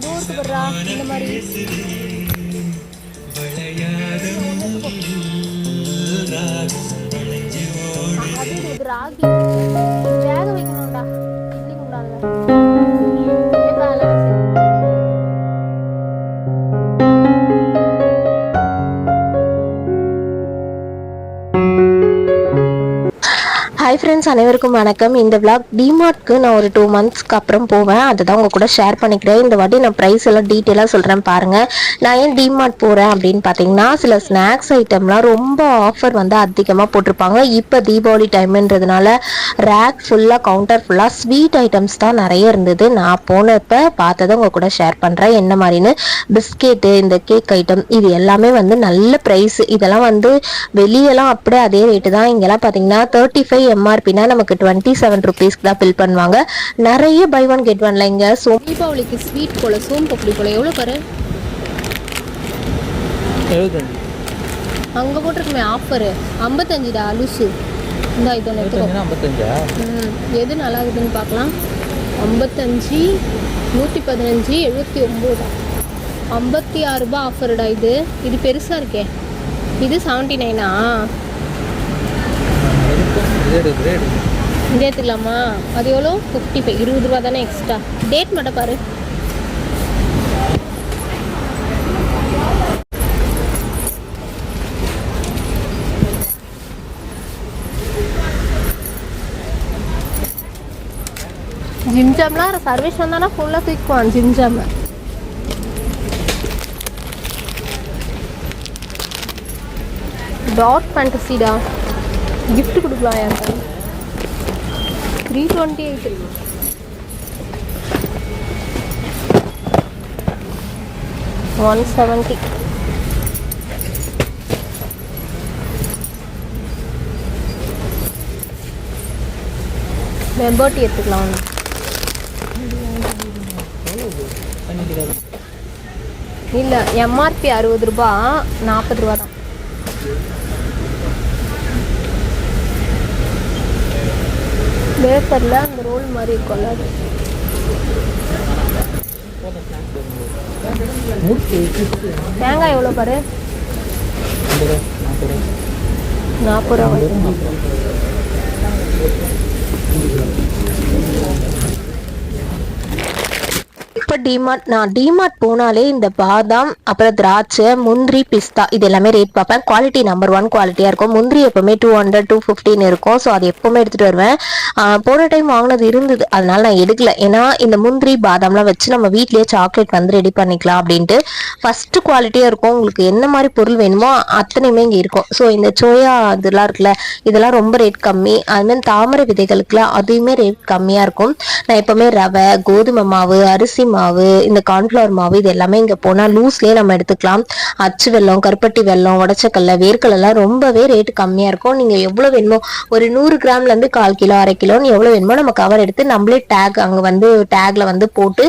தூரத்து படுறா இந்த மாதிரி அது இது ராகி ஹாய் ஃப்ரெண்ட்ஸ் அனைவருக்கும் வணக்கம். இந்த விளாக் டிமார்ட்க்கு நான் ஒரு டூ மந்த்ஸ்க்கு அப்புறம் போவேன். அதுதான் உங்கள் கூட ஷேர் பண்ணிக்கிறேன். இந்த வாட்டி நான் ப்ரைஸ் எல்லாம் டீட்டெயிலாக சொல்கிறேன் பாருங்கள் நான் ஏன் டிமார்ட் போகிறேன் அப்படின்னு பார்த்தீங்கன்னா சில ஸ்நாக்ஸ் ஐட்டம்லாம் ரொம்ப ஆஃபர் வந்து அதிகமாக போட்டிருப்பாங்க. இப்போ தீபாவளி டைம்ன்றதுனால ரேக் ஃபுல்லாக கவுண்டர் ஃபுல்லாக ஸ்வீட் ஐட்டம்ஸ் தான் நிறைய இருந்தது. நான் போனப்போ பார்த்ததை உங்கள் கூட ஷேர் பண்ணுறேன் என்ன மாதிரின்னு? பிஸ்கெட்டு இந்த கேக் ஐட்டம் இது எல்லாமே வந்து நல்ல ப்ரைஸ் இதெல்லாம் வந்து வெளியெல்லாம் அப்படியே அதே ரேட்டு தான். இங்கெல்லாம் பார்த்தீங்கன்னா தேர்ட்டி ஃபைவ் எம் எம்ஆர்பினா நமக்கு டுவெண்ட்டி செவன் ருபீஸ்க்கு தான் பில் பண்ணுவாங்க. நிறைய பை ஒன் கெட் ஒன்ல இங்க சோ தீபாவளிக்கு ஸ்வீட் போல சோம் பப்படி போல எவ்வளோ பாரு? எழுபத்தஞ்சு. அங்கே போட்டிருக்குமே ஆஃபரு ஐம்பத்தஞ்சுடா லூசு. இந்த இது ஒன்று எடுத்துக்கோ. எழுபத்தஞ்சுனா ஐம்பத்தஞ்சா? ம், எது நல்லா இருக்குதுன்னு பார்க்கலாம். ஐம்பத்தஞ்சு நூற்றி பதினஞ்சு எழுபத்தி ஒம்போதா? ஐம்பத்தி ஆறு ரூபாய் ஆஃபருடா இது. இது பெருசாக இருக்கே. இது செவன்ட்டி நைனா ரேடு ரேடு அது எவ்வளோ? ஃபிஃப்டி ஃபைவ் இருபது ரூபா தானே எக்ஸ்ட்ரா டேட் மட்டும் பாரு. ஜிம்ஜாம்லாம் சர்வீஸ் வந்தானா ஃபுல்லாக தூக்குவான் ஜிம்ஜாம். டாட் ஃபேண்டசிடா கிஃப்ட் கொடுக்கலாம் யாருக்கா three twenty eight one seventy வெம்பர்ட்டி எடுத்துக்கலாம். இல்லை எம்ஆர்பி அறுபது ரூபா நாற்பது ரூபா தான். வேப்பரில் அந்த ரோல் மாதிரி இருக்கும்ல அது தேங்காய் எவ்வளோ பாரு? நாற்பது நாற்பது ரூபா வெறும் நாற்பது இப்போ டிமார்ட் நான் டிமார்ட் போனாலே இந்த பாதாம் அப்புறம் திராட்சை முந்திரி பிஸ்தா இது எல்லாமே ரேட் பார்ப்பேன். குவாலிட்டி நம்பர் ஒன் குவாலிட்டியாக இருக்கும். முந்திரி எப்பவுமே டூ ஹண்ட்ரட் டூ ஃபிஃப்டின்னு இருக்கும். ஸோ அது எப்பவுமே எடுத்துகிட்டு வருவேன். போன டைம் வாங்கினது இருந்தது. அதனால நான் எடுக்கல. ஏன்னா இந்த முந்திரி பாதாம்லாம் வச்சு நம்ம வீட்லேயே சாக்லேட் வந்து ரெடி பண்ணிக்கலாம் அப்படின்ட்டு ஃபர்ஸ்ட் குவாலிட்டியாக இருக்கும். உங்களுக்கு என்ன மாதிரி பொருள் வேணுமோ அத்தனையுமே இங்கே இருக்கும். ஸோ இந்த சோயா இதெல்லாம் இருக்குல்ல இதெல்லாம் ரொம்ப ரேட் கம்மி. அதுமாதிரி தாமரை விதைகளுக்குலாம் அதுவுமே ரேட் கம்மியாக இருக்கும். நான் எப்பவுமே ரவை கோதுமை மாவு அரிசி மாவு மாவு இந்த கார்ன்ஃப்ளவர் மாவு இது எல்லாமே இங்கே போனால் லூஸ்லேயே நம்ம எடுத்துக்கலாம். அச்சு வெல்லம் கருப்பட்டி வெல்லம் உடச்சக்கல்ல வேர்க்கல்லாம் ரொம்பவே ரேட்டு கம்மியாக இருக்கும். நீங்கள் எவ்வளோ வேணுமோ ஒரு நூறு கிராம்லேருந்து கால் கிலோ அரை கிலோன்னு எவ்வளோ வேணுமோ நம்ம கவர் எடுத்து நம்மளே டேக் அங்கே வந்து டேக்ல வந்து போட்டு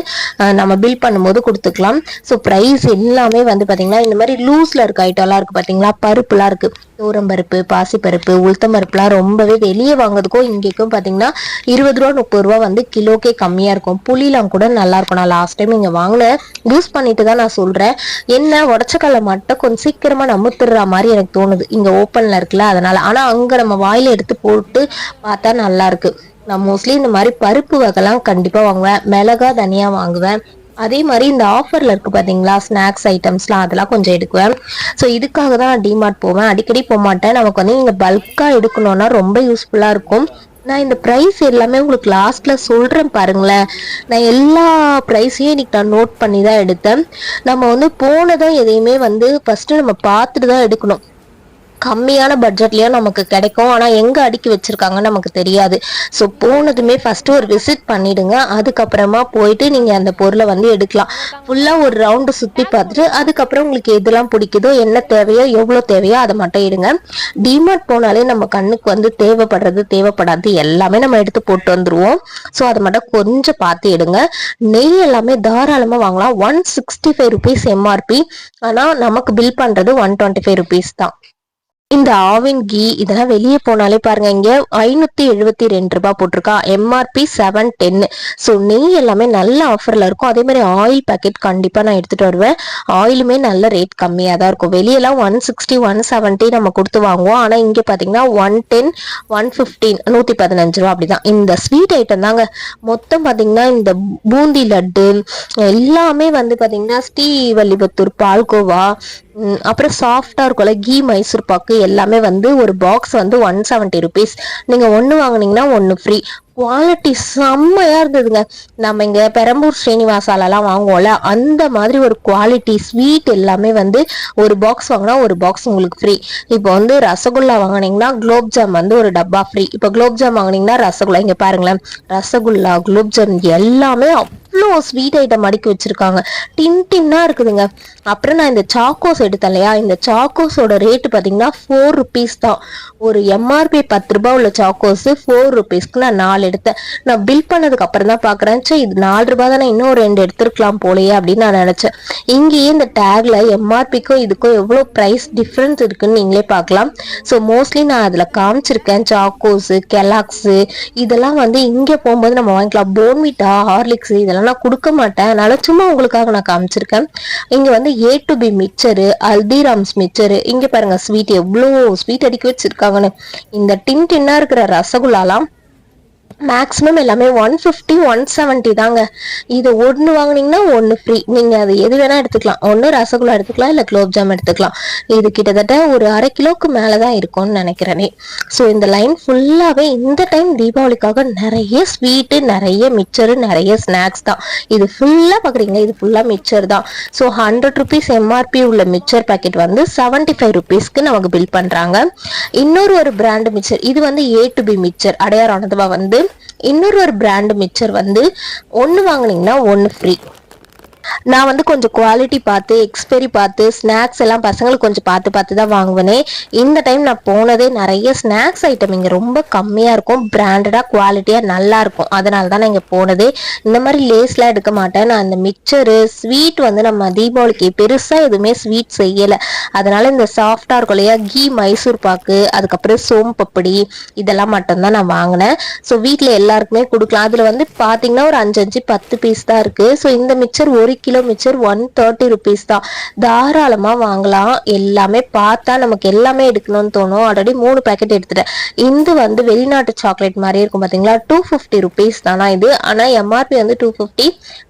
நம்ம பில் பண்ணும்போது கொடுத்துக்கலாம். ஸோ ப்ரைஸ் எல்லாமே வந்து பார்த்தீங்கன்னா இந்த மாதிரி லூஸில் இருக்க ஐட்டம்லாம் இருக்குது பார்த்தீங்களா பருப்புலாம் இருக்குது தூரம்பருப்பு பாசிப்பருப்பு உளுத்தம் பருப்புலாம் ரொம்பவே வெளியே வாங்குறதுக்கும் இங்கேக்கும் பார்த்தீங்கன்னா இருபது ரூபா முப்பது ரூபா வந்து கிலோக்கே கம்மியாக இருக்கும். புளிலாம் கூட நல்லா இருக்கும். நான் லாஸ்ட் டைம் இங்கே வாங்கினேன் யூஸ் பண்ணிட்டு தான் நான் சொல்கிறேன் என்ன உடச்சக்கல்ல மட்டும் கொஞ்சம் சீக்கிரமாக நமுத்துடுற மாதிரி எனக்கு தோணுது. இங்கே ஓப்பனில் இருக்குல்ல அதனால். ஆனால் அங்கே நம்ம வாயில் எடுத்து போட்டு பார்த்தா நல்லாயிருக்கு நான் மோஸ்ட்லி இந்த மாதிரி பருப்பு வகைலாம் கண்டிப்பாக வாங்குவேன். மிளகா தனியாக வாங்குவேன். அதே மாதிரி இந்த ஆஃபரில் இருக்குது பார்த்தீங்களா ஸ்நாக்ஸ் ஐட்டம்ஸ்லாம் அதெல்லாம் கொஞ்சம் எடுக்குவேன். ஸோ இதுக்காக தான் நான் டிமார்ட் போவேன். அடிக்கடி போக மாட்டேன். நமக்கு வந்து நீங்க பல்காக எடுக்கணும்னா ரொம்ப யூஸ்ஃபுல்லாக இருக்கும். நான் இந்த ப்ரைஸ் எல்லாமே உங்களுக்கு லாஸ்ட்ல சொல்றேன் பாருங்களேன். நான் எல்லா ப்ரைஸையும் இன்னைக்கு நான் நோட் பண்ணி தான் எடுத்தேன். நம்ம வந்து போனதும் எதையுமே வந்து ஃபர்ஸ்ட் நம்ம பார்த்துட்டு தான் எடுக்கணும். கம்மியான பட்ஜெட்லயும் நமக்கு கிடைக்கும். ஆனா எங்க அடுக்கி வச்சிருக்காங்கன்னு நமக்கு தெரியாது. ஸோ போனதுமே ஃபர்ஸ்ட் ஒரு விசிட் பண்ணிடுங்க. அதுக்கப்புறமா போயிட்டு நீங்க அந்த பொருளை வந்து எடுக்கலாம். ஃபுல்லா ஒரு ரவுண்டு சுத்தி பார்த்துட்டு அதுக்கப்புறம் உங்களுக்கு எதெல்லாம் பிடிக்குதோ என்ன தேவையோ எவ்வளோ தேவையோ அதை மட்டும் எடுங்க. டிமார்ட் போனாலே நம்ம கண்ணுக்கு வந்து தேவைப்படுறது தேவைப்படாது எல்லாமே நம்ம எடுத்து போட்டு வந்துருவோம். ஸோ அதை மட்டும் கொஞ்சம் பார்த்து எடுங்க. நெய் எல்லாமே தாராளமா வாங்கலாம். One sixty five rupees MRP ஆனா நமக்கு பில் பண்றது ஒன் டுவெண்ட்டி ஃபைவ் ருபீஸ் தான். இந்த ஆவின் கீ இதெல்லாம் வெளியே போனாலே பாருங்க இங்க ஐநூத்தி எழுபத்தி ரெண்டு ரூபாய் போட்டிருக்கா. எம்ஆர்பி செவன் டென் ஸோ நெய் எல்லாமே நல்ல ஆஃபர்ல இருக்கும். அதே மாதிரி ஆயில் பேக்கெட் கண்டிப்பா நான் எடுத்துட்டு வருவேன். ஆயிலுமே நல்ல ரேட் கம்மியா தான் இருக்கும். வெளியெல்லாம் ஒன் சிக்ஸ்டி ஒன் செவன்ட்டி நம்ம கொடுத்து வாங்குவோம். ஆனா இங்க பாத்தீங்கன்னா ஒன் டென் ஒன் பிப்டீன் நூத்தி பதினஞ்சு ரூபா அப்படிதான். இந்த ஸ்வீட் ஐட்டம் தாங்க. மொத்தம் பாத்தீங்கன்னா இந்த பூந்தி லட்டு எல்லாமே வந்து பாத்தீங்கன்னா ஸ்ரீவல்லிபுத்தூர் பால்கோவா அப்புறம் சாஃப்டாக இருக்கும்ல கீ மைசூர் பாக்கு எல்லாமே வந்து ஒரு பாக்ஸ் வந்து ஒன் செவன்ட்டி ருபீஸ் நீங்கள் ஒன்று வாங்கினீங்கன்னா ஒன்று ஃப்ரீ குவாலிட்டி செம்மையா இருந்ததுங்க. நம்ம இங்க பெரம்பூர் ஸ்ரீனிவாசாலெல்லாம் வாங்குவோம்ல அந்த மாதிரி ஒரு குவாலிட்டி ஸ்வீட் எல்லாமே வந்து ஒரு பாக்ஸ் வாங்கினா ஒரு பாக்ஸ் உங்களுக்கு ஃப்ரீ இப்போ வந்து ரசகுல்லா வாங்குனீங்கன்னா குலோப்ஜாம் வந்து ஒரு டப்பா ஃப்ரீ இப்போ குலோப்ஜாம் வாங்கினீங்கன்னா வாங்குனீங்கன்னா ரசகுல்லா. இங்க பாருங்களேன் ரசகுல்லா குலோப்ஜாம் எல்லாமே அவ்வளோ ஸ்வீட் ஐட்டம் அடுக்கி வச்சிருக்காங்க. டின் டின்னா இருக்குதுங்க. அப்புறம் நான் இந்த சாக்கோஸ் எடுத்தேன் இல்லையா? இந்த சாக்கோஸோட ரேட்டு பார்த்தீங்கன்னா ஃபோர் ருபீஸ் தான். ஒரு எம்ஆர்பி பத்து ரூபா உள்ள சாக்கோஸ் ஃபோர் ருபீஸ்க்கு நான் நாலு எடுத்தேன். நான் பில் பண்ணதுக்கு அப்புறம் தான் பாக்குறேன். சே இது நாலு ரூபாய் தானே இன்னும் ரெண்டு எடுத்துருக்கலாம் போலயே அப்படின்னு நான் நினச்சேன். இங்கேயே இந்த டேக்ல எம்ஆர்பிக்கும் இதுக்கும் எவ்வளோ ப்ரைஸ் டிஃப்ரென்ஸ் இருக்குன்னு நீங்களே பார்க்கலாம். ஸோ மோஸ்ட்லி நான் அதில் காமிச்சிருக்கேன். சாக்கோஸு கெலாக்ஸு இதெல்லாம் வந்து இங்கே போகும்போது நம்ம வாங்கிக்கலாம். போன்விட்டா ஹார்லிக்ஸ் இதெல்லாம் நான் கொடுக்க மாட்டேன். அதனால சும்மா உங்களுக்காக நான் காமிச்சிருக்கேன். இங்க வந்து A to B mixture Haldiram's mixture இங்க பாருங்க ஸ்வீட் எவ்வளோ ஸ்வீட் அடிக்க வச்சிருக்காங்கன்னு. இந்த டின் டின்னா இருக்கிற ரசகுல்லாலாம் மேக்ஸிமம் எல்லாமே ஒன் ஃபிஃப்டி ஒன் செவன்ட்டி தாங்க. இது ஒன்று வாங்குனீங்கன்னா ஒன்று ஃப்ரீ நீங்கள் அது எது வேணால் எடுத்துக்கலாம். ஒன்று ரசகுல்லா எடுத்துக்கலாம் இல்லை குலோப்ஜாம் எடுத்துக்கலாம். இது கிட்டத்தட்ட ஒரு அரை கிலோக்கு மேலே தான் இருக்கும்னு நினைக்கிறேனே. ஸோ இந்த லைன் ஃபுல்லாகவே இந்த டைம் தீபாவளிக்காக நிறைய ஸ்வீட்டு நிறைய மிக்சரு நிறைய ஸ்நாக்ஸ் தான். இது ஃபுல்லாக பார்க்குறீங்க இது ஃபுல்லாக மிக்சர் தான். ஸோ ஹண்ட்ரட் ருபீஸ் எம்ஆர்பி உள்ள மிக்சர் பாக்கெட் வந்து செவன்ட்டி ஃபைவ் ருபீஸ்க்கு நமக்கு பில் பண்ணுறாங்க இன்னொரு ஒரு பிராண்ட் மிக்சர் இது வந்து ஏ டு பி மிக்சர் அடையாரானதுவா வந்து இன்னொரு ஒரு பிராண்ட் மிக்சர் வந்து ஒன்று வாங்குனீங்கன்னா ஒன்று ஃப்ரீ நான் வந்து கொஞ்சம் குவாலிட்டி பார்த்து எக்ஸ்பெரி பார்த்து ஸ்நாக்ஸ் எல்லாம் பசங்களுக்கு கொஞ்சம் பார்த்து பார்த்து தான் வாங்குவேனே. இந்த டைம் நான் போனதே நிறைய ஸ்நாக்ஸ் ஐட்டம் இங்கே ரொம்ப கம்மியாக இருக்கும். பிராண்டடாக குவாலிட்டியாக நல்லா இருக்கும். அதனால தான் நான் இங்கே போனதே. இந்த மாதிரி லேஸ்லாம் எடுக்க மாட்டேன். நான் அந்த மிக்சரு ஸ்வீட் வந்து நம்ம தீபாவளிக்கு பெருசாக எதுவுமே ஸ்வீட் செய்யலை. அதனால இந்த சாஃப்டாக இருக்கும் இல்லையா? கீ மைசூர் பாக்கு அதுக்கப்புறம் சோம்பப்படி இதெல்லாம் மட்டும்தான் நான் வாங்கினேன். ஸோ வீட்டில் எல்லாருக்குமே கொடுக்கலாம். அதில் வந்து பார்த்தீங்கன்னா ஒரு அஞ்சு அஞ்சு பத்து பீஸ் தான் இருக்குது ஸோ இந்த மிக்சர் ஒரு கிலோமீட்டர் ஒன் தேர்ட்டி ருபீஸ் தான். தாராளமாக வாங்கலாம். எல்லாமே பார்த்தா நமக்கு எல்லாமே எடுக்கணும்னு தோணும். ஆல்ரெடி மூணு பேக்கெட் எடுத்துட்டேன். இது வந்து வெளிநாட்டு சாக்லேட் மாதிரி இருக்கும் பார்த்தீங்களா டூ ஃபிஃப்டி ருபீஸ் தானா இது? ஆனால் எம்ஆர்பி வந்து டூ ஃபிஃப்டி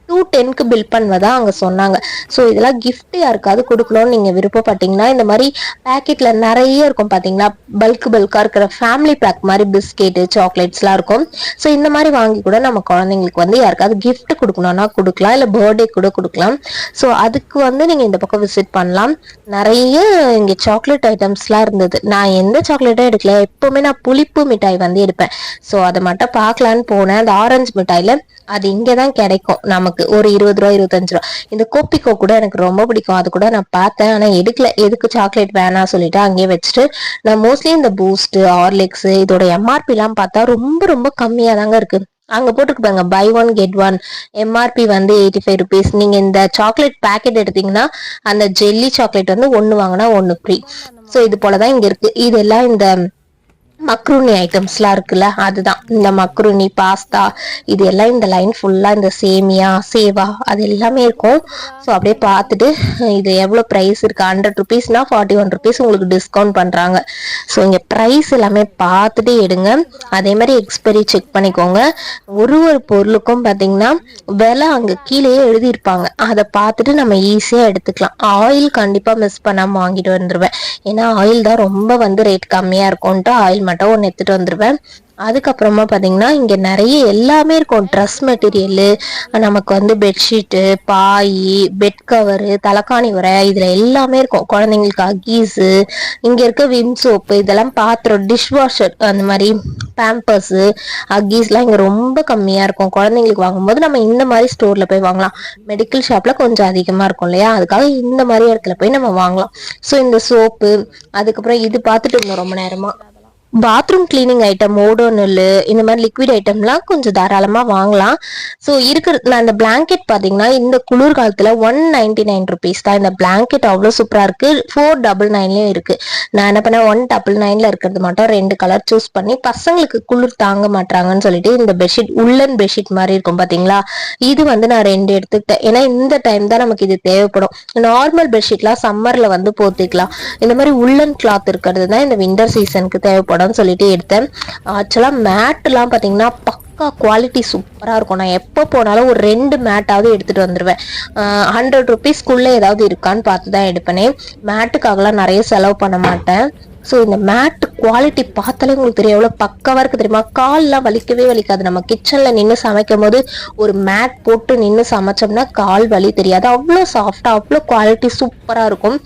டூ டென்க்கு பில் பண்ணுவதா அங்கே சொன்னாங்க. ஸோ இதெல்லாம் கிஃப்ட் யாருக்காவது கொடுக்கணும்னு நீங்கள் விருப்பப்பட்டீங்கன்னா இந்த மாதிரி பேக்கெட்ல நிறைய இருக்கும் பார்த்தீங்கன்னா பல்க் பல்காக இருக்கிற ஃபேமிலி பேக் மாதிரி பிஸ்கெட்டு சாக்லேட்ஸ்லாம் இருக்கும். ஸோ இந்த மாதிரி வாங்கி கூட நம்ம குழந்தைங்களுக்கு வந்து யாருக்காவது கிஃப்ட் கொடுக்கணும்னா கொடுக்கலாம் இல்லை பர்த்டே கூட கொடுக்கலாம். ஸோ அதுக்கு வந்து நீங்கள் இந்த பக்கம் விசிட் பண்ணலாம். நிறைய இங்கே சாக்லேட் ஐட்டம்ஸ்லாம் இருந்தது. நான் எந்த சாக்லேட்டும் எடுக்கல. எப்போவுமே நான் புளிப்பு மிட்டாய் வந்து எடுப்பேன். ஸோ அதை மட்டும் பார்க்கலான்னு போனேன். அந்த ஆரஞ்சு மிட்டாயில் அது இங்கே தான் கிடைக்கும். நமக்கு ஒரு இருபது ரூபா இருபத்தஞ்சு ரூபா. இந்த கோப்பிக்கோ கூட எனக்கு ரொம்ப பிடிக்கும். அது கூட நான் பார்த்தேன். ஆனால் எடுக்கல. எதுக்கு சாக்லேட் வேணாம் சொல்லிட்டு அங்கேயே வச்சுட்டு நான் மோஸ்ட்லி இந்த பூஸ்ட் ஹார்லிக்ஸ் இதோட எம்ஆர்பிலாம் பார்த்தா ரொம்ப ரொம்ப கம்மியாக தாங்க இருக்கு. அங்க போட்டுருக்கு பாருங்க. Buy one get one MRP வந்து எயிட்டி ஃபைவ் ருபீஸ் நீங்க இந்த சாக்லேட் பேக்கெட் எடுத்தீங்கன்னா அந்த ஜெல்லி சாக்லேட் வந்து ஒன்னு வாங்கினா ஒன்னு ஃப்ரீ ஸோ இது போலதான் இங்க இருக்கு. இதெல்லாம் இந்த மக்ரூனி ஐட்டம்ஸ்லாம் இருக்குல்ல அதுதான். இந்த மக்ரூனி பாஸ்தா இது எல்லாம் இந்த லைன் ஃபுல்லாக இந்த சேமியா சேவா அது எல்லாமே இருக்கும். ஸோ அப்படியே பார்த்துட்டு இது எவ்வளோ ப்ரைஸ் இருக்குது ஹண்ட்ரட் ருபீஸ்னா ஃபார்ட்டி ஒன் ருபீஸ் உங்களுக்கு டிஸ்கவுண்ட் பண்ணுறாங்க ஸோ இங்கே ப்ரைஸ் எல்லாமே பார்த்துட்டு எடுங்க. அதே மாதிரி எக்ஸ்பைரி செக் பண்ணிக்கோங்க. ஒரு ஒரு பொருளுக்கும் பார்த்தீங்கன்னா விலை அங்கே கீழேயே எழுதியிருப்பாங்க. அதை பார்த்துட்டு நம்ம ஈஸியாக எடுத்துக்கலாம். ஆயில் கண்டிப்பாக மிஸ் பண்ணாமல் வாங்கிட்டு வந்துடுவேன் ஏன்னா ஆயில் தான் ரொம்ப வந்து ரேட் கம்மியாக இருக்கும்ன்ட்டு ஆயில் மட்டும் ஒன்று எடுத்துகிட்டு வந்துடுவேன் அதுக்கப்புறமா பார்த்தீங்கன்னா இங்கே நிறைய எல்லாமே இருக்கும். ட்ரெஸ் மெட்டீரியலு நமக்கு வந்து பெட்ஷீட்டு பாய் பெட் கவரு தலைக்காணி உரை இதில் எல்லாமே இருக்கும். குழந்தைங்களுக்கு அகீஸு இங்கே இருக்க விம் சோப்பு இதெல்லாம் பாத்திரம் டிஷ் வாஷர் அந்த மாதிரி பேம்பர்ஸு அக்கீஸ்லாம் இங்கே ரொம்ப கம்மியாக இருக்கும். குழந்தைங்களுக்கு வாங்கும்போது நம்ம இந்த மாதிரி ஸ்டோரில் போய் வாங்கலாம். மெடிக்கல் ஷாப்பில் கொஞ்சம் அதிகமாக இருக்கும் இல்லையா? அதுக்காக இந்த மாதிரி இடத்துல போய் நம்ம வாங்கலாம். ஸோ இந்த சோப்பு அதுக்கப்புறம் இது பார்த்துட்டு இருந்தோம் ரொம்ப நேரமாக பாத்ரூம் கிளீனிங் ஐட்டம் ஓடோனில் இந்த மாதிரி லிக்விட் ஐட்டம்லாம் கொஞ்சம் தாராளமாக வாங்கலாம். ஸோ இருக்கிற நான் இந்த பிளாங்கெட் பார்த்தீங்கன்னா இந்த குளிர் காலத்தில் ஒன் நைன்டி நைன் ருபீஸ் தான். இந்த பிளாங்கெட் அவ்வளோ சூப்பராக இருக்குது ஃபோர் டபுள் நைன்லேயும் இருக்குது நான் என்ன பண்ணேன் ஒன் டபுள் நைனில் இருக்கிறது மட்டும் ரெண்டு கலர் சூஸ் பண்ணி பசங்களுக்கு குளிர் தாங்க மாட்டாங்கன்னு சொல்லிட்டு இந்த பெட்ஷீட் உள்ளன் பெட்ஷீட் மாதிரி இருக்கும் பார்த்தீங்களா இது வந்து நான் ரெண்டு எடுத்துக்கிட்டேன். ஏன்னா இந்த டைம் தான் நமக்கு இது தேவைப்படும். நார்மல் பெட்ஷீட்லாம் சம்மரில் வந்து போத்திக்கலாம். இந்த மாதிரி உள்ளன் கிளாத் இருக்கிறது தான் இந்த விண்டர் சீசனுக்கு தேவைப்படும். தேவைப்படும்னு சொல்லிட்டு எடுத்தேன். ஆக்சுவலாக மேட்லாம் பார்த்தீங்கன்னா பக்கா குவாலிட்டி சூப்பராக இருக்கும். நான் எப்போ போனாலும் ஒரு ரெண்டு மேட்டாவது எடுத்துகிட்டு வந்துடுவேன் ஹண்ட்ரட் ருபீஸ்க்குள்ளே ஏதாவது இருக்கான்னு பார்த்து தான் எடுப்பேனே மேட்டுக்காகலாம் நிறைய செலவு பண்ண மாட்டேன். ஸோ இந்த மேட் குவாலிட்டி பார்த்தாலே உங்களுக்கு தெரியும். எவ்வளோ பக்கவாக இருக்குது தெரியுமா? கால்லாம் வலிக்கவே வலிக்காது. நம்ம கிச்சனில் நின்று சமைக்கும் போது ஒரு மேட் போட்டு நின்று சமைச்சோம்னா கால் வலி தெரியாது. அவ்வளோ சாஃப்டாக அவ்வளோ குவாலிட்டி சூப்பராக இருக்கும்.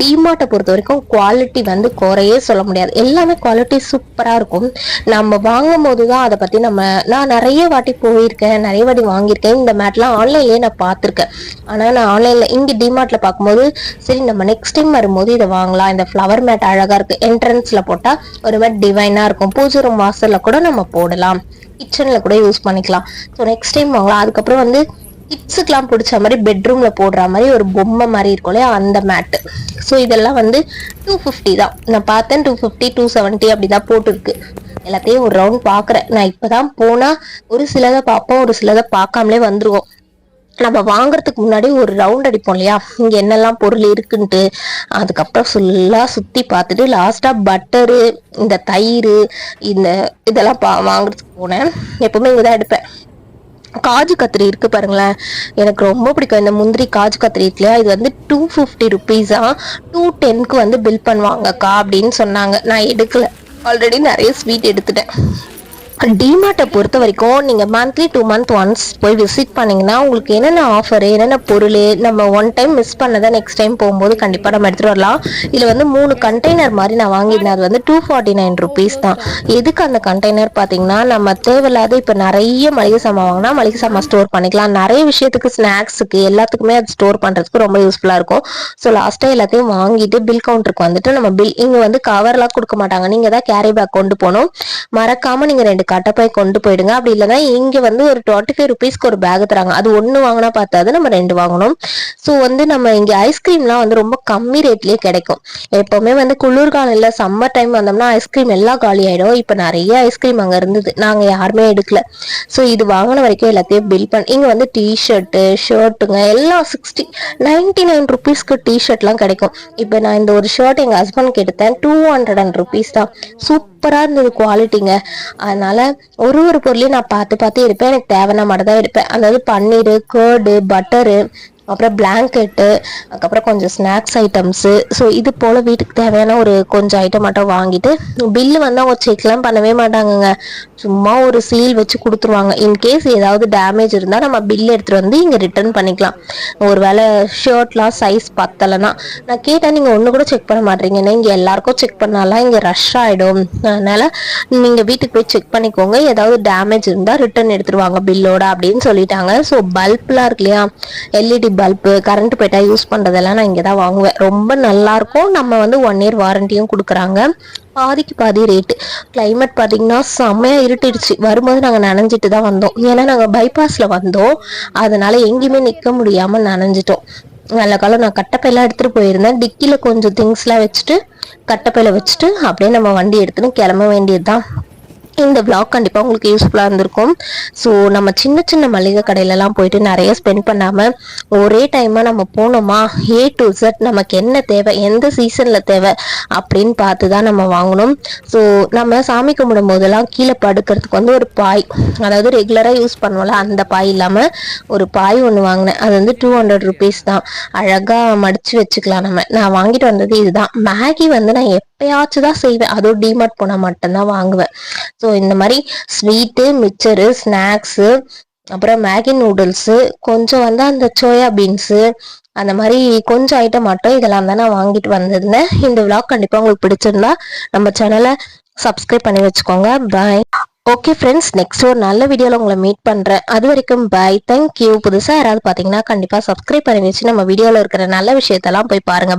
டிமார்ட்டை பொறுத்த வரைக்கும் குவாலிட்டி வந்து குறையே சொல்ல முடியாது. எல்லாமே குவாலிட்டி சூப்பராக இருக்கும். நம்ம வாங்கும் போது தான் அதை பற்றி நம்ம நான் நிறைய வாட்டி போயிருக்கேன் நிறைய வாட்டி வாங்கியிருக்கேன். இந்த மேட்லாம் ஆன்லைன்லேயே நான் பார்த்துருக்கேன். ஆனால் நான் ஆன்லைனில் இங்கே டிமார்ட்டில் பார்க்கும்போது சரி நம்ம நெக்ஸ்ட் டைம் வரும்போது இதை வாங்கலாம். இந்த ஃப்ளவர் மேட் அழகாக இருக்குது என்ட்ரன்ஸில் போட்டால் ஒரு மாதிரி டிவைனாக இருக்கும். பூஜை ரூம் வாசலில் கூட நம்ம போடலாம். கிச்சனில் கூட யூஸ் பண்ணிக்கலாம். ஸோ நெக்ஸ்ட் டைம் வாங்கலாம். அதுக்கப்புறம் வந்து கிட்ஸுக்கெலாம் பிடிச்ச மாதிரி பெட்ரூமில் போடுற மாதிரி ஒரு பொம்மை மாதிரி இருக்கும் இல்லையா? அந்த மேட்டு ஸோ இதெல்லாம் வந்து டூ ஃபிஃப்டி தான். நான் பார்த்தேன் டூ ஃபிஃப்டி டூ செவன்ட்டி அப்படி தான் போட்டிருக்கு. எல்லாத்தையும் ஒரு ரவுண்ட் பார்க்குறேன் நான் இப்போ தான் போனால் ஒரு சிலதை பார்ப்போம் ஒரு சிலதை பார்க்காமலே வந்துருவோம். நம்ம வாங்குறதுக்கு முன்னாடி ஒரு ரவுண்ட் அடிப்போம் இல்லையா? இங்க என்னெல்லாம் பொருள் இருக்குன்ட்டு அதுக்கப்புறம் ஃபுல்லா சுத்தி பார்த்துட்டு லாஸ்டா பட்டரு இந்த தயிர் இந்த இதெல்லாம் பா வாங்குறதுக்கு போனேன். எப்பவுமே இங்கதான் எடுப்பேன். காஜு கத்திரி இருக்கு பாருங்களேன். எனக்கு ரொம்ப பிடிக்கும். இந்த முந்திரி காஜு கத்திரி இல்லையா இது வந்து டூ ஃபிஃப்டி ருபீஸா டூ டென்க்கு வந்து பில் பண்ணுவாங்கக்கா அப்படின்னு சொன்னாங்க. நான் எடுக்கல. ஆல்ரெடி நிறைய ஸ்வீட் எடுத்துட்டேன். டிமார்ட்டை பொறுத்த வரைக்கும் நீங்கள் மந்த்லி டூ மந்த் ஒன்ஸ் போய் விசிட் பண்ணீங்கன்னா உங்களுக்கு என்னென்ன ஆஃபர் என்னென்ன பொருள் நம்ம ஒன் டைம் மிஸ் பண்ணதை நெக்ஸ்ட் டைம் போகும்போது கண்டிப்பாக நம்ம எடுத்துகிட்டு வரலாம். இதில் வந்து மூணு கண்டெய்னர் மாதிரி நான் வாங்கியிருந்தேன். அது வந்து டூ ஃபார்ட்டி நைன் ருபீஸ் தான். எதுக்கு அந்த கண்டெய்னர் பார்த்தீங்கன்னா நம்ம தேவையில்லாத இப்போ நிறைய மளிகை சாமான் வாங்கினா மளிகை சாமான் ஸ்டோர் பண்ணிக்கலாம். நிறைய விஷயத்துக்கு ஸ்நாக்ஸுக்கு எல்லாத்துக்குமே அது ஸ்டோர் பண்ணுறதுக்கு ரொம்ப யூஸ்ஃபுல்லாக இருக்கும். ஸோ லாஸ்ட்டாக எல்லாத்தையும் வாங்கிட்டு பில் கவுண்டருக்கு வந்துட்டு நம்ம பில் இங்கே வந்து கவர்லாம் கொடுக்க மாட்டாங்க. நீங்கள் தான் கேரி பேக் கொண்டு போகணும். மறக்காமல் நீங்கள் ரெண்டு கட்டப்பை கொண்டு போயிடுங்க. அப்படி இல்லைன்னா இங்க வந்து ஒரு டுவெண்ட்டி ஃபைவ் ருபீஸ்க்கு ஒரு பேக் தராங்க. அது ஒண்ணு வாங்கினா பார்த்தாது நம்ம ரெண்டு வாங்கணும். ஸோ வந்து நம்ம இங்க ஐஸ்கிரீம்லாம் வந்து ரொம்ப கம்மி ரேட்லயே கிடைக்கும். எப்பவுமே வந்து குளிர்காலம் இல்ல சம்மர் டைம் வந்தோம்னா ஐஸ்கிரீம் எல்லாம் காலி ஆயிடும். இப்ப நிறைய ஐஸ்கிரீம் அங்க இருந்தது. நாங்க யாருமே எடுக்கல. ஸோ இது வாங்கின வரைக்கும் எல்லாத்தையும் பில் பண்ணி இங்க வந்து டிஷர்ட்டு ஷர்ட்டுங்க எல்லாம் சிக்ஸ்டி நைன்டி நைன் ருபீஸ்க்கு டிஷர்ட்லாம் கிடைக்கும். இப்போ நான் இந்த ஒரு ஷர்ட் எங்க ஹஸ்பண்ட் எடுத்தேன். டூ ஹண்ட்ரட் அண்ட் ருபீஸ் தான். சூப்பரா இருந்தது குவாலிட்டிங்க அதனால ஒரு ஒரு பொருளையும் நான் பார்த்து பார்த்து இருப்பேன் எனக்கு தேவையான மட்டும் தான் இருப்பேன் அதாவது பன்னீர் கேர்டு பட்டரு அப்புறம் பிளாங்கெட்டு அதுக்கப்புறம் கொஞ்சம் ஸ்நாக்ஸ் ஐட்டம்ஸு ஸோ இது போல் வீட்டுக்கு தேவையான ஒரு கொஞ்சம் ஐட்டம் மட்டும் வாங்கிட்டு பில்லு வந்து அவங்க செக்லாம் பண்ணவே மாட்டாங்கங்க. சும்மா ஒரு சீல் வச்சு கொடுத்துருவாங்க. இன்கேஸ் ஏதாவது டேமேஜ் இருந்தால் நம்ம பில் எடுத்துகிட்டு வந்து இங்கே ரிட்டர்ன் பண்ணிக்கலாம். ஒரு வேளை ஷர்ட்லாம் சைஸ் பத்தலைன்னா. நான் கேட்டேன் நீங்கள் ஒன்று கூட செக் பண்ண மாட்டீங்கன்னா இங்கே எல்லாருக்கும் செக் பண்ணாலாம் இங்கே ரஷ் ஆகிடும் அதனால் நீங்கள் வீட்டுக்கு போய் செக் பண்ணிக்கோங்க. ஏதாவது டேமேஜ் இருந்தால் ரிட்டர்ன் எடுத்துருவாங்க பில்லோட அப்படின்னு சொல்லிட்டாங்க. ஸோ பல்ப்லாம் இருக்கு இல்லையா? எல்இடி பல்பு கரண்ட் போயிட்டா யூஸ் பண்ணுறதெல்லாம் நான் இங்கே தான் வாங்குவேன். ரொம்ப நல்லா இருக்கும் நம்ம வந்து ஒன் இயர் வாரண்டியும் கொடுக்குறாங்க. பாதிக்கு பாதி ரேட்டு கிளைமேட் பார்த்தீங்கன்னா செம்மையாக இருட்டிடுச்சு. வரும்போது நாங்கள் நனைஞ்சிட்டு தான் வந்தோம். ஏன்னா நாங்கள் பைபாஸில் வந்தோம். அதனால எங்கேயுமே நிற்க முடியாமல் நனைஞ்சிட்டோம். நல்ல காலம் நான் கட்டப்பையெல்லாம் எடுத்துகிட்டு போயிருந்தேன். டிக்கியில் கொஞ்சம் திங்ஸ்லாம் வச்சுட்டு கட்டப்பையில் வச்சுட்டு அப்படியே நம்ம வண்டி எடுத்துன்னு கிளம்ப வேண்டியது தான் இந்த விளாக் கண்டிப்பாக உங்களுக்கு யூஸ்ஃபுல்லாக இருந்திருக்கும். ஸோ நம்ம சின்ன சின்ன மளிகை கடையிலலாம் போயிட்டு நிறைய ஸ்பெண்ட் பண்ணாமல் ஒரே டைமாக நம்ம போனோமா? ஏ டு Z நமக்கு என்ன தேவை? எந்த சீசனில் தேவை? அப்படின்னு பார்த்து தான் நம்ம வாங்கணும். ஸோ நம்ம சாமி கும்பிடும் போதெல்லாம் கீழே படுக்கிறதுக்கு வந்து ஒரு பாய் அதாவது ரெகுலராக யூஸ் பண்ணுவோம்ல அந்த பாய் இல்லாமல் ஒரு பாய் ஒன்று வாங்கினேன். அது வந்து டூ ஹண்ட்ரட் ருபீஸ் தான். அழகாக மடித்து வச்சுக்கலாம் நம்ம. நான் வாங்கிட்டு வந்தது இதுதான். மேகி வந்து நான் எப்பயாச்சும் தான் செய்வேன். அதுவும் டிமார்ட் போனால் மட்டும்தான் வாங்குவேன். ஸோ இந்த மாதிரி ஸ்வீட்டு மிச்சரு ஸ்நாக்ஸு அப்புறம் மேகி நூடுல்ஸு கொஞ்சம் வந்து அந்த சோயா பீன்ஸு அந்த மாதிரி கொஞ்சம் ஐட்டம் மட்டும் இதெல்லாம் தான் நான் வாங்கிட்டு வந்திருந்தேன். இந்த விளாக் கண்டிப்பாக உங்களுக்கு பிடிச்சிருந்தா நம்ம சேனலை சப்ஸ்கிரைப் பண்ணி வச்சுக்கோங்க. பாய் ஓகே ஃப்ரெண்ட்ஸ் நெக்ஸ்ட் ஒரு நல்ல வீடியோவில் உங்களை மீட் பண்ணுறேன் அது வரைக்கும் பாய் தேங்க்யூ புதுசாக யாராவது பார்த்தீங்கன்னா கண்டிப்பாக சப்ஸ்கிரைப் பண்ணி வச்சு நம்ம வீடியோவில் இருக்கிற நல்ல விஷயத்தெல்லாம் போய் பாருங்கள்